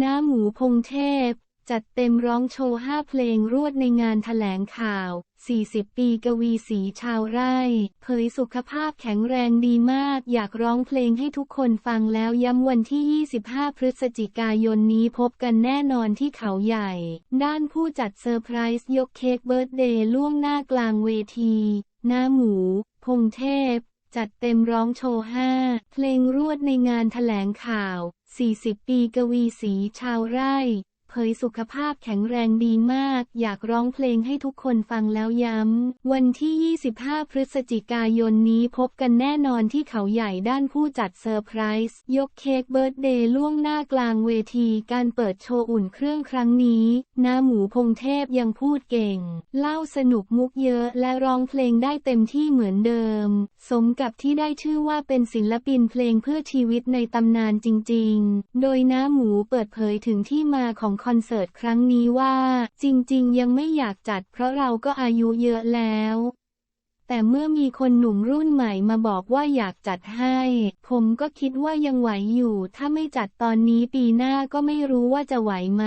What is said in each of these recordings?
น้าหมูพงเทพ จัดเต็มร้องโชว์5เพลงรวดในงานถแถลงข่าว 40 ปีกวีสีชาวไร่ เผยสุขภาพแข็งแรงดีมาก อยากร้องเพลงให้ทุกคนฟังแล้วย้ำวันที่ 25 พฤศจิกายนนี้พบกันแน่นอนที่เขาใหญ่ ด้านผู้จัดเซอร์ไพรส์ยกเค้กเบิร์ตเดย์ล่วงหน้ากลางเวทีน้าหมู พงเทพ จัดเต็มร้องโชว์5เพลงรวดในงานถแถลงข่าว 40 ปีกวีสีชาวไร่ เผยสุขภาพแข็งแรงดีมาก อยากร้องเพลงให้ทุกคนฟังแล้วย้ำ วันที่ 25 พฤศจิกายนนี้พบกันแน่นอนที่เขาใหญ่ด้านผู้จัดเซอร์ไพรส์ยกเค้กเบิร์ตเดย์ล่วงหน้ากลางเวทีการเปิดโชว์อุ่นเครื่องครั้งนี้น้าหมูพงเทพยังพูดเก่ง เล่าสนุกมุกเยอะและร้องเพลงได้เต็มที่เหมือนเดิม สมกับที่ได้ชื่อว่าเป็นศิลปินเพลงเพื่อชีวิตในตำนานจริง ๆ โดยน้าหมูเปิดเผยถึงที่มาของคอนเสิร์ตครั้งนี้ว่า จริง ๆ ยังไม่อยากจัดเพราะเราก็อายุเยอะแล้ว แต่เมื่อมีคนหนุ่มรุ่นใหม่มาบอกว่าอยากจัดให้ ผมก็คิดว่ายังไหวอยู่ ถ้าไม่จัดตอนนี้ปีหน้าก็ไม่รู้ว่าจะไหวไหม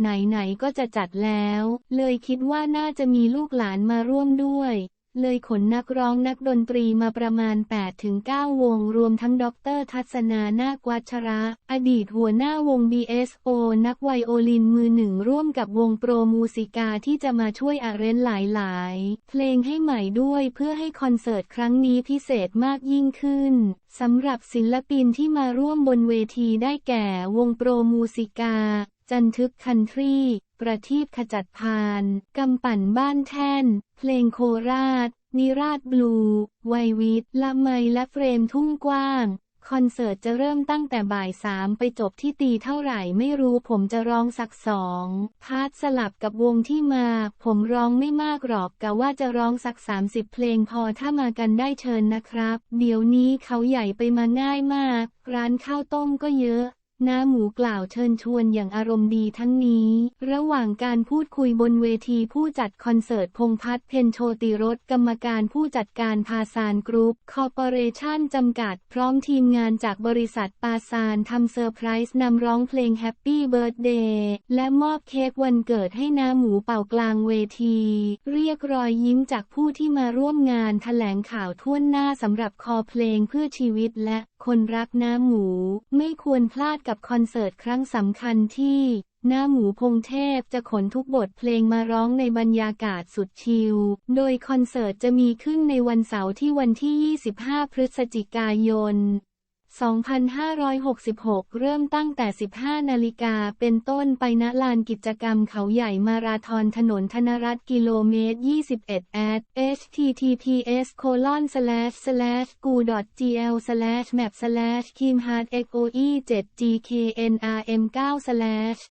ไหน ๆ ก็จะจัดแล้ว เลยคิดว่าน่าจะมีลูกหลานมาร่วมด้วย เลยขนนักร้องนักดนตรีมาประมาณ 8-9 วง รวมทั้งด็อกเตอร์ทัศนานาควัชระ อดีตหัวหน้าวง BSO นักไวโอลินมือหนึ่งร่วมกับวงโปรมูสิกาที่จะมาช่วยอาเรนหลายๆ เพลงให้ใหม่ด้วยเพื่อให้คอนเสิร์ตครั้งนี้พิเศษมากยิ่งขึ้นสำหรับศิลปินที่มาร่วมบนเวทีได้แก่วงโปรมูสิกา จันทึกคันทรีประทีปขจัดพานกำปั่นบ้านแท่น เพลงโคราช นิราชบลู ไววิทละไมและเฟรมทุ่งกว้าง คอนเสิร์ตจะเริ่มตั้งแต่บ่ายสามไปจบที่ตีเท่าไหร่ไม่รู้ผมจะร้องสักสอง พาร์ทสลับกับวงที่มา ผมร้องไม่มากหรอกกะว่าจะร้องสัก 30 เพลงพอถ้ามากันได้เชิญนะครับ เดี๋ยวนี้เขาใหญ่ไปมาง่ายมาก ร้านข้าวต้มก็เยอะ น้าหมูกล่าวเชิญชวนอย่างอารมณ์ดีทั้งนี้ ระหว่างการพูดคุยบนเวทีผู้จัดคอนเสิร์ตพงพัฒน์เพนโชติรสกรรมการผู้จัดการพาซานกรุ๊ปคอร์ปอเรชั่นจำกัด พร้อมทีมงานจากบริษัทปาซานทำเซอร์ไพรส์นำร้องเพลงแฮปปี้เบิร์ดเดย์และมอบเค้กวันเกิดให้น้าหมูเป่ากลางเวที เรียกรอยยิ้มจากผู้ที่มาร่วมงานแถลงข่าวท่วนหน้าสำหรับคอเพลงเพื่อชีวิตและ คนรักน้าหมู ไม่ควรพลาดกับคอนเสิร์ตครั้งสำคัญที่น้าหมูพงเทพจะขนทุกบทเพลงมาร้องในบรรยากาศสุดชิล โดยคอนเสิร์ตจะมีขึ้นในวันเสาร์ที่วันที่ 25 พฤศจิกายน 2566 เริ่มตั้งแต่ 15 นาฬิกาเป็นต้นไปณลานกิจกรรมเขาใหญ่มาราธอนถนนธนรัตกิโลเมตร 21 at https colon slash slash gu gl slash map slash kim hard xoe 7 gknrm 9 slash